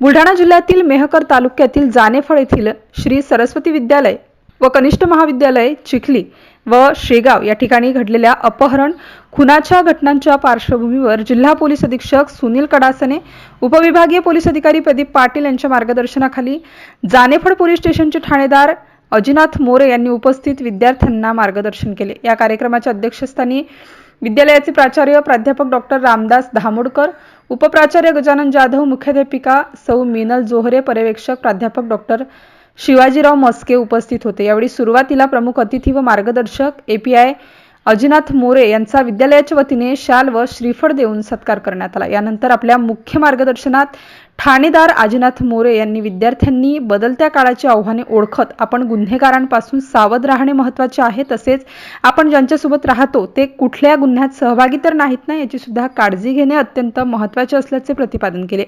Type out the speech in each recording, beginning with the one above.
बुलढाणा जिल्ह्यातील मेहकर तालुक्यातील जानेफळ येथील श्री सरस्वती विद्यालय व कनिष्ठ महाविद्यालय चिखली व शेगाव या ठिकाणी घडलेल्या अपहरण खुनाच्या घटनांच्या पार्श्वभूमीवर जिल्हा पोलीस अधीक्षक सुनील कडासने उपविभागीय पोलीस अधिकारी प्रदीप पाटील यांच्या मार्गदर्शनाखाली जानेफळ पोलीस स्टेशनचे ठाणेदार अजिनाथ मोरे यांनी उपस्थित विद्यार्थ्यांना मार्गदर्शन केले. या कार्यक्रमाच्या अध्यक्षस्थानी विद्यालयाचे प्राचार्य प्राध्यापक डॉक्टर रामदास धामोडकर उपप्राचार्य गजानन जाधव मुख्याध्यापिका सौ मीनल जोहरे पर्यवेक्षक प्राध्यापक डॉक्टर शिवाजीराव मस्के उपस्थित होते. यावेळी सुरुवातीला प्रमुख अतिथी व मार्गदर्शक एपीआय अजिनाथ मोरे यांचा विद्यालयाच्या वतीने शाल व श्रीफळ देऊन सत्कार करण्यात आला. यानंतर आपल्या मुख्य मार्गदर्शनात ठाणेदार आजनाथ मोरे यांनी विद्यार्थ्यांनी बदलत्या काळाची आव्हाने ओळखत आपण गुन्हेगारांपासून सावध राहणे महत्त्वाचे आहे तसेच आपण ज्यांच्यासोबत राहतो ते कुठल्या गुन्ह्यात सहभागी तर नाहीत ना याची सुद्धा काळजी घेणे अत्यंत महत्त्वाचे असल्याचे प्रतिपादन केले.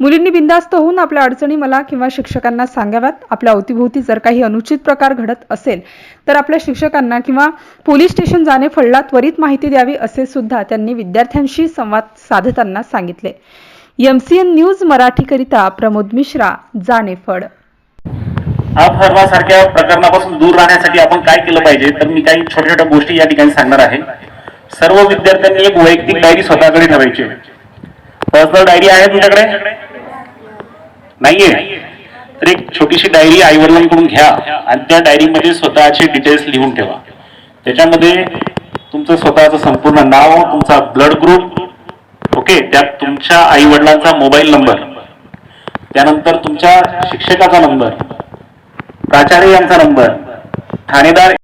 मुलींनी बिंदास्त होऊन आपल्या अडचणी मला किंवा शिक्षकांना सांगाव्यात. आपल्या अवतीभोवती जर काही अनुचित प्रकार घडत असेल तर आपल्या शिक्षकांना किंवा पोलीस स्टेशन जाणे फळला त्वरित माहिती द्यावी असे सुद्धा त्यांनी विद्यार्थ्यांशी संवाद साधताना सांगितले. एम सी एन न्यूज मराठीकरिता प्रमोद मिश्रा जाणेफळ अपहरणासारख्या प्रकरणापासून दूर राहण्यासाठी आपण काय केलं पाहिजे तर मी काही छोट्या छोट्या गोष्टी या ठिकाणी सांगणार आहे. सर्व विद्यार्थ्यांनी एक वैयक्तिक डायरी स्वतःकडे ठेवायची. पर्सनल डायरी आहे तुमच्याकडे? नाहीये. तर एक छोटीशी डायरी आई वडिलांकडून घ्या आणि त्या डायरीमध्ये स्वतःचे डिटेल्स लिहून ठेवा. त्याच्यामध्ये तुमचं स्वतःचं संपूर्ण नाव तुमचा ब्लड ग्रुप तुमच्या आई वडिलांचा मोबाईल नंबर त्यानंतर तुमच्या शिक्षकाचा नंबर प्राचार्य यांचा नंबर ठाणेदार